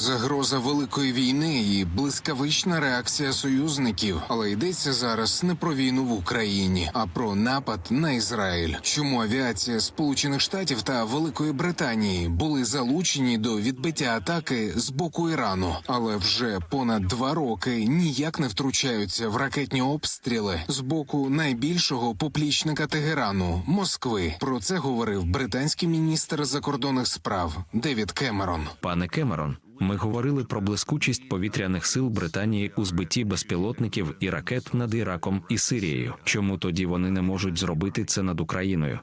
Загроза великої війни і блискавична реакція союзників. Але йдеться зараз не про війну в Україні, а про напад на Ізраїль. Чому авіація Сполучених Штатів та Великої Британії були залучені до відбиття атаки з боку Ірану, але вже понад два роки ніяк не втручаються в ракетні обстріли з боку найбільшого поплічника Тегерану Москви. Про це говорив британський міністр закордонних справ Девід Кемерон. Пане Кемерон, ми говорили про блискучість повітряних сил Британії у збитті безпілотників і ракет над Іраком і Сирією. Чому тоді вони не можуть зробити це над Україною?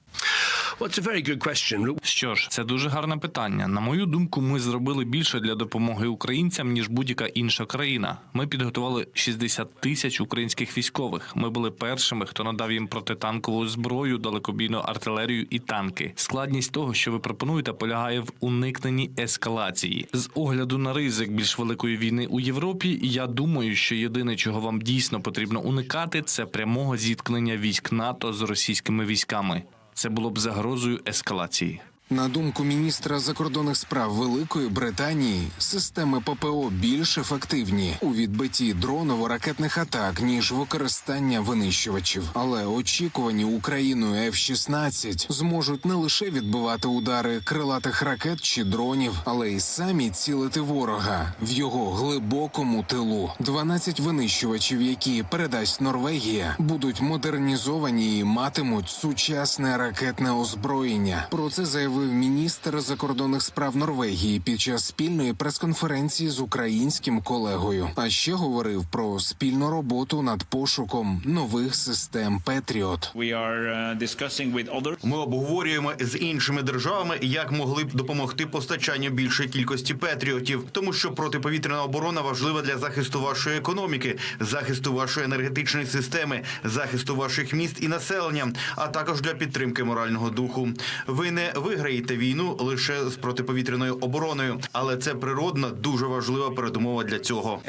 Що ж, це дуже гарне питання. На мою думку, ми зробили більше для допомоги українцям ніж будь-яка інша країна. Ми підготували 60 тисяч українських військових. Ми були першими, хто надав їм протитанкову зброю, далекобійну артилерію і танки. Складність того, що ви пропонуєте, полягає в уникненні ескалації. З огляду на ризик більш великої війни у Європі. Я думаю, що єдине, чого вам дійсно потрібно уникати, це прямого зіткнення військ НАТО з російськими військами. Це було б загрозою ескалації. На думку міністра закордонних справ Великої Британії, системи ППО більш ефективні у відбитті дроново-ракетних атак ніж використання винищувачів. Але очікувані Україною F-16 зможуть не лише відбивати удари крилатих ракет чи дронів, але й самі цілити ворога в його глибокому тилу. 12 винищувачів, які передасть Норвегія, будуть модернізовані і матимуть сучасне ракетне озброєння. Про це заявив міністр закордонних справ Норвегії під час спільної прес-конференції з українським колегою. А ще говорив про спільну роботу над пошуком нових систем Петріот. Uh, Ми обговорюємо з іншими державами, як могли б допомогти постачанню більшої кількості патріотів, тому що протиповітряна оборона важлива для захисту вашої економіки, захисту вашої енергетичної системи, захисту ваших міст і населення, а також для підтримки морального духу. Ви не виграєте війну лише з протиповітряною обороною, але це природна, дуже важлива передумова для цього.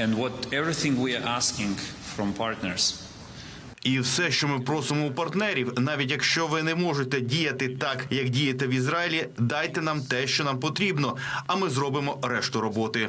І все, що ми просимо у партнерів, навіть якщо ви не можете діяти так, як дієте в Ізраїлі, дайте нам те, що нам потрібно, а ми зробимо решту роботи.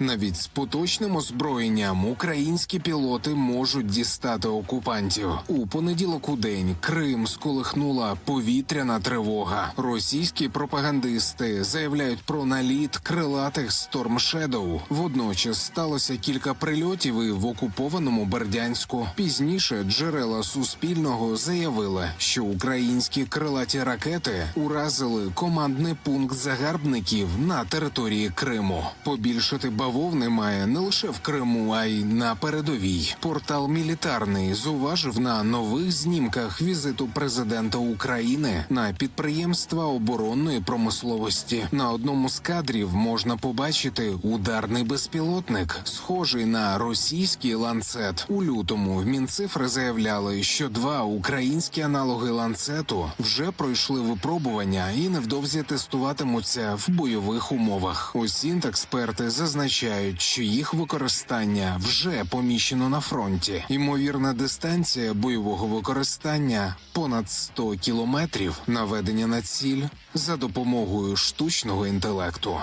Навіть з поточним озброєнням українські пілоти можуть дістати окупантів. У понеділок у день Крим сколихнула повітряна тривога. Російські пропагандисти заявляють про наліт крилатих Storm Shadow. Водночас сталося кілька прильотів і в окупованому Бердянську. Пізніше джерела Суспільного заявили, що українські крилаті ракети уразили командний пункт загарбників на території Криму. Побільшити бавовни має не лише в Криму, а й на передовій. Портал мілітарний зуважив на нових знімках візиту президента України на підприємства оборонної промисловості. На одному з кадрів можна побачити ударний безпілотник, схожий на російський ланцет. У лютому Мінцифри заявляли, що два українські аналоги ланцету вже пройшли випробування і невдовзі тестуватимуться в бойових умовах. Усі експерти зазначають, що їх використання вже поміщено на фронті. Ймовірна дистанція бойового використання понад 100 кілометрів. Наведення на ціль за допомогою штучного інтелекту.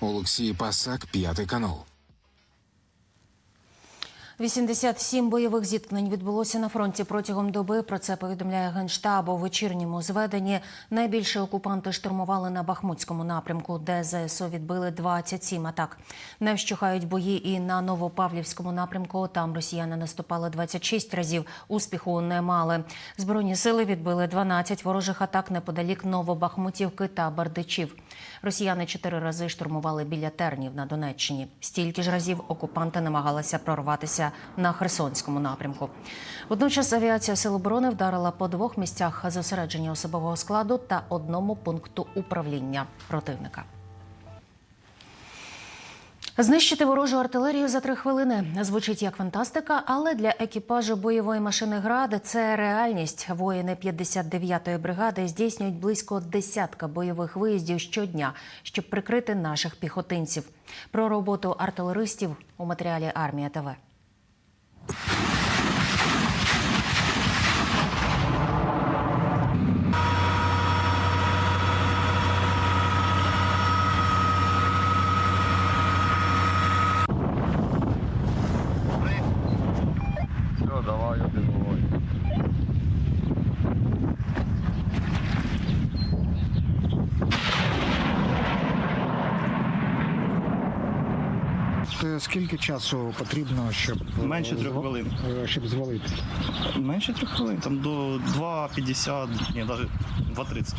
Олексій Пасак, п'ятий канал. 87 бойових зіткнень відбулося на фронті протягом доби. Про це повідомляє генштаб у вечірньому зведенні. Найбільше окупанти штурмували на Бахмутському напрямку, де ЗСУ відбили 27 атак. Не вщухають бої і на Новопавлівському напрямку. Там росіяни наступали 26 разів. Успіху не мали. Збройні сили відбили 12 ворожих атак неподалік Новобахмутівки та Бардичів. Росіяни чотири рази штурмували біля тернів на Донеччині. Стільки ж разів окупанти намагалися прорватися на Херсонському напрямку. Водночас авіація Сил оборони вдарила по двох місцях зосередження особового складу та одному пункту управління противника. Знищити ворожу артилерію за три хвилини звучить як фантастика, але для екіпажу бойової машини град це реальність. Воїни 59-ї бригади здійснюють близько десятка бойових виїздів щодня, щоб прикрити наших піхотинців. Про роботу артилеристів у матеріалі Армія ТВ. має дивування. Е, скільки часу потрібно, щоб е, менше трьох хвилин. Е, щоб звалити? Менше трьох хвилин, там до 2,50, ні, навіть 2,30.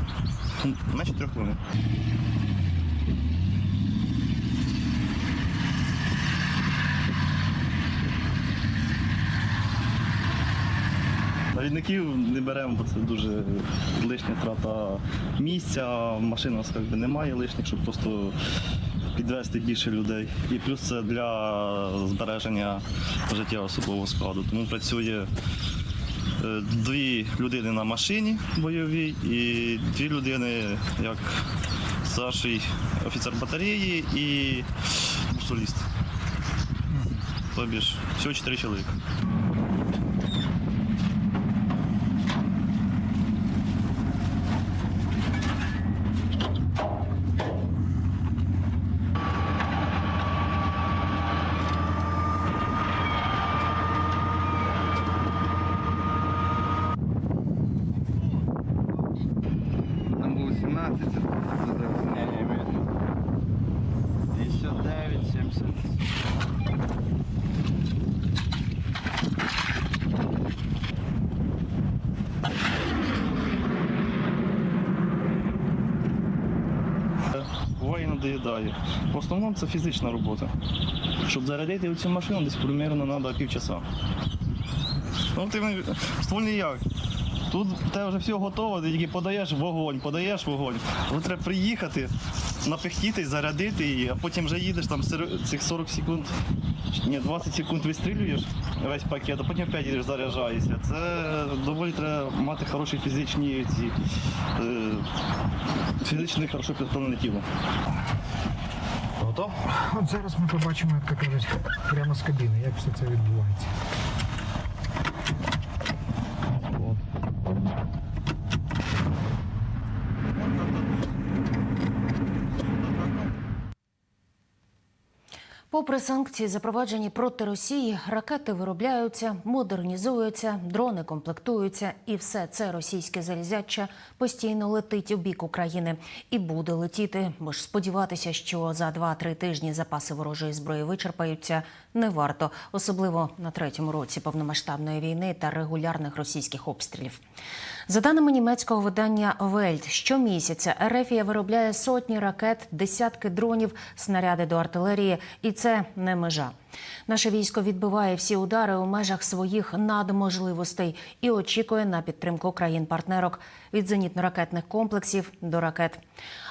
Менше трьох хвилин. Навідників не беремо, бо це дуже лишня трата місця. Машин у нас якби немає лишніх, щоб просто підвести більше людей. І плюс це для збереження життя особового складу. Тому працює е, дві людини на машині бойовій і дві людини як старший офіцер батареї і бусоліст. Тобі ж всього чотири чоловіка. Там було 17, це не, не, не. 59, 70. Буває не доїдає. В основному це фізична робота. Щоб зарядити цю машину, десь примерно треба півчаса. Ну, ти ствольний як? Тут те вже все готово, ти тільки подаєш вогонь, подаєш вогонь. Але треба приїхати, напихтіти, зарядити її, а потім вже їдеш там цих 40 секунд, ні, 20 секунд вистрілюєш весь пакет, а потім опять їдеш заряджаєшся. Це доволі треба мати хороші фізичні ці, е, фізичне хорошо підготовлене тіло. Готов? От зараз ми побачимо, як то кажуть, прямо з кабіни, як все це відбувається. Попри санкції, запроваджені проти Росії, ракети виробляються, модернізуються, дрони комплектуються, і все це російське залізяче постійно летить у бік України. І буде летіти. Бо ж сподіватися, що за 2-3 тижні запаси ворожої зброї вичерпаються, не варто, особливо на третьому році повномасштабної війни та регулярних російських обстрілів. За даними німецького видання Вельт, щомісяця Ерефія виробляє сотні ракет, десятки дронів, снаряди до артилерії, і це не межа. Наше військо відбиває всі удари у межах своїх надможливостей і очікує на підтримку країн-партнерок від зенітно-ракетних комплексів до ракет.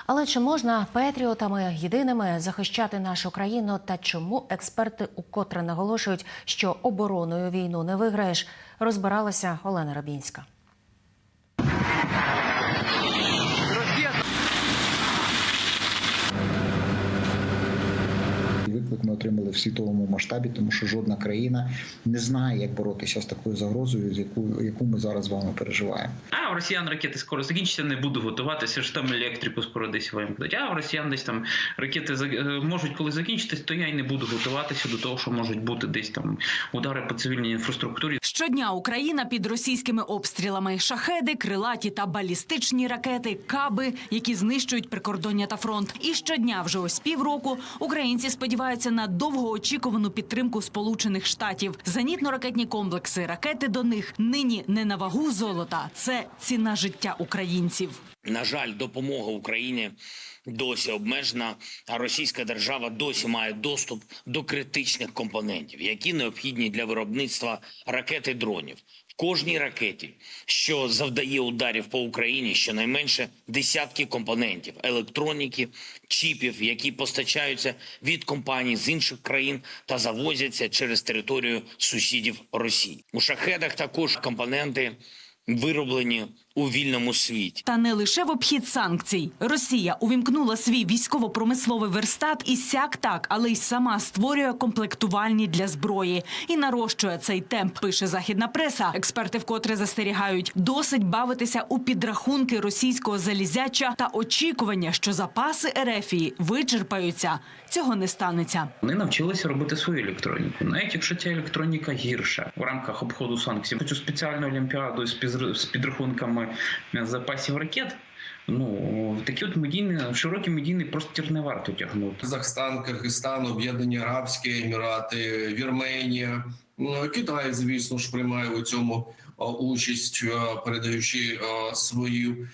Але чи можна патріотами єдиними захищати нашу країну? Та чому експерти укотре наголошують, що обороною війну не виграєш? Розбиралася Олена Рабінська. Виклик ми отримали в світовому масштабі, тому що жодна країна не знає, як боротися з такою загрозою, з яку, яку ми зараз з вами переживаємо. А у росіян ракети скоро закінчаться, не буду готуватися, що там електрику скоро десь вимкнуть. А у росіян десь там ракети за- е, можуть коли закінчитись, то я й не буду готуватися до того, що можуть бути десь там удари по цивільній інфраструктурі. Щодня Україна під російськими обстрілами: шахеди, крилаті та балістичні ракети, каби, які знищують прикордоння та фронт. І щодня, вже ось півроку, українці сподіваються на довгоочікувану підтримку Сполучених Штатів. Зенітно-ракетні комплекси, ракети до них нині не на вагу золота. Це ціна життя українців. На жаль, допомога Україні досі обмежена, а російська держава досі має доступ до критичних компонентів, які необхідні для виробництва ракет і дронів. В кожній ракеті, що завдає ударів по Україні, щонайменше десятки компонентів електроніки, чіпів, які постачаються від компаній з інших країн та завозяться через територію сусідів Росії. У шахедах також компоненти вироблені у вільному світі. Та не лише в обхід санкцій. Росія увімкнула свій військово-промисловий верстат і сяк так, але й сама створює комплектувальні для зброї і нарощує цей темп. Пише західна преса. Експерти вкотре застерігають, досить бавитися у підрахунки російського залізяча та очікування, що запаси Ерефії вичерпаються. Цього не станеться. Вони навчилися робити свою електроніку, навіть якщо ця електроніка гірша в рамках обходу санкцій. Цю спеціальну олімпіаду з пізр- з підрахунками запасів ракет Ну такі от медійні, широкий медійний простір не варто тягнути. Казахстан, Киргизстан, Об'єднані Арабські Емірати, Вірменія, ну, Китай, звісно ж, приймає у цьому участь, передаючи а, свої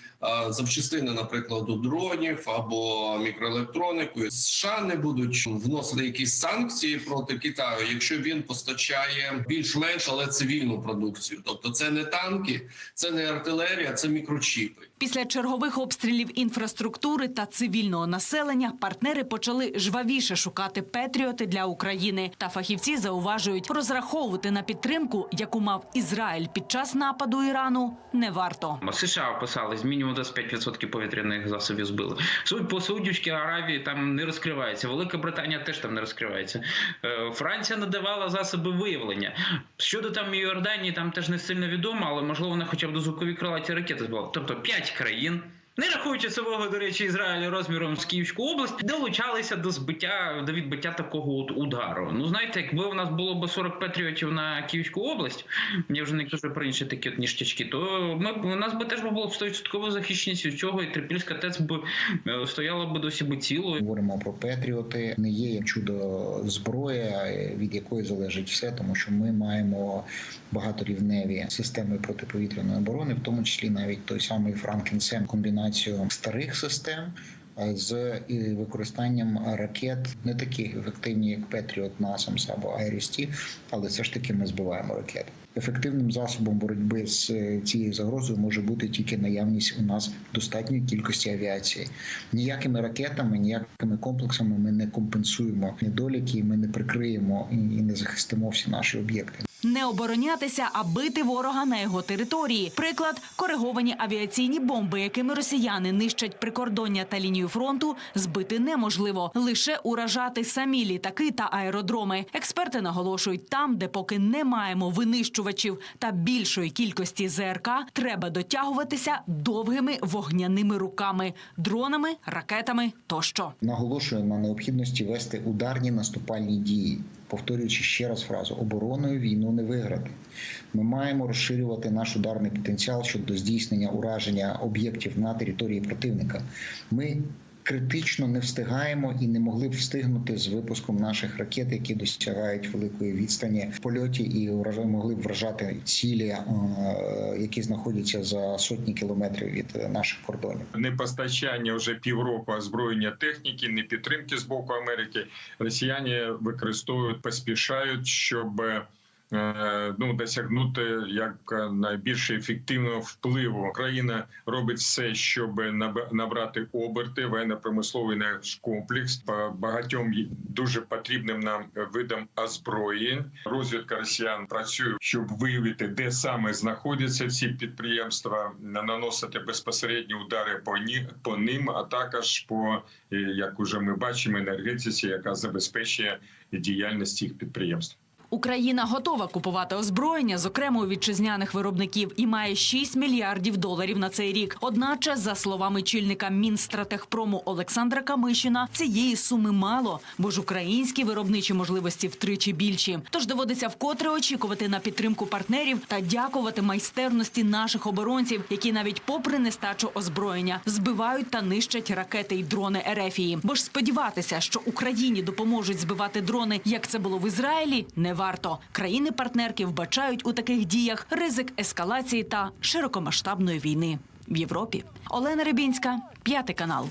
запчастини, наприклад, до дронів або мікроелектронику. США не будуть вносити якісь санкції проти Китаю, якщо він постачає більш-менш, але цивільну продукцію. Тобто, це не танки, це не артилерія, це мікрочіпи. Після чергових обстрілів інфраструктури та цивільного населення партнери почали жвавіше шукати петріоти для України. Та фахівці зауважують, розраховувати на підтримку, яку мав Ізраїль під час нападу Ірану, не варто. США описали, мінімум 25% повітряних засобів збили. Суть по Саудівській Аравії там не розкривається. Велика Британія теж там не розкривається. Е, Франція надавала засоби виявлення. Щодо там Йорданії, там теж не сильно відомо, але можливо вона хоча б до звукові крилаті ракети збила. Тобто 5 країн. Не рахуючи свого, до речі, Ізраїлю розміром з Київську область, долучалися до збиття до відбиття такого от удару. Ну знаєте, якби у нас було б 40 патріотів на Київську область, я вже не кажу про інші такі от ніштячки, то ми у нас би теж було б 100% захищеність від цього, і Трипільська ТЕЦ б е, стояла б досі би цілою. Говоримо про Петріоти. Не є чудо зброя, від якої залежить все, тому що ми маємо багаторівневі системи протиповітряної оборони, в тому числі навіть той самий Франкенсем, комбінацію старих систем. З і використанням ракет не таких ефективні, як Петріот, Насамс або Айрісті, але все ж таки ми збиваємо ракети. Ефективним засобом боротьби з е, цією загрозою може бути тільки наявність у нас достатньої кількості авіації. Ніякими ракетами, ніякими комплексами ми не компенсуємо недоліки, ми не прикриємо і не захистимо всі наші об'єкти. Не оборонятися, а бити ворога на його території. Приклад кориговані авіаційні бомби, якими росіяни нищать прикордоння та лінію фронту, збити неможливо. Лише уражати самі літаки та аеродроми. Експерти наголошують, там, де поки не маємо винищувачів та більшої кількості ЗРК, треба дотягуватися довгими вогняними руками, дронами, ракетами тощо. Наголошую на необхідності вести ударні наступальні дії. Повторюючи ще раз фразу, обороною війну не виграти. Ми маємо розширювати наш ударний потенціал щодо здійснення ураження об'єктів на території противника. Ми критично не встигаємо і не могли б встигнути з випуском наших ракет, які досягають великої відстані в польоті, і могли б вражати цілі, е, які знаходяться за сотні кілометрів від е, наших кордонів. не постачання вже півроку озброєння техніки, не підтримки з боку Америки. Росіяни використовують, поспішають, щоб е, ну досягнути як е, найбільш ефективного впливу. Україна робить все, щоб наб- набрати оберти воєнно-промисловий наш комплекс по багатьом дуже потрібним нам видам озброєнь. Розвідка росіян працює, щоб виявити, де саме знаходяться ці підприємства, наносити безпосередні удари по ні по ним, а також по е, як уже ми бачимо, енергетиці, яка забезпечує діяльність цих підприємств. Україна готова купувати озброєння, зокрема у вітчизняних виробників, і має 6 мільярдів доларів на цей рік. Одначе, за словами чільника Мінстратехпрому Олександра Камишина, цієї суми мало, бо ж українські виробничі можливості втричі більші. Тож доводиться вкотре очікувати на підтримку партнерів та дякувати майстерності наших оборонців, які навіть попри нестачу озброєння збивають та нищать ракети й дрони Ерефії. Бо ж сподіватися, що Україні допоможуть збивати дрони, як це було в Ізраїлі, не варто. Країни-партнерки вбачають у таких діях ризик ескалації та широкомасштабної війни в Європі. Олена Рибінська, п'ятий канал.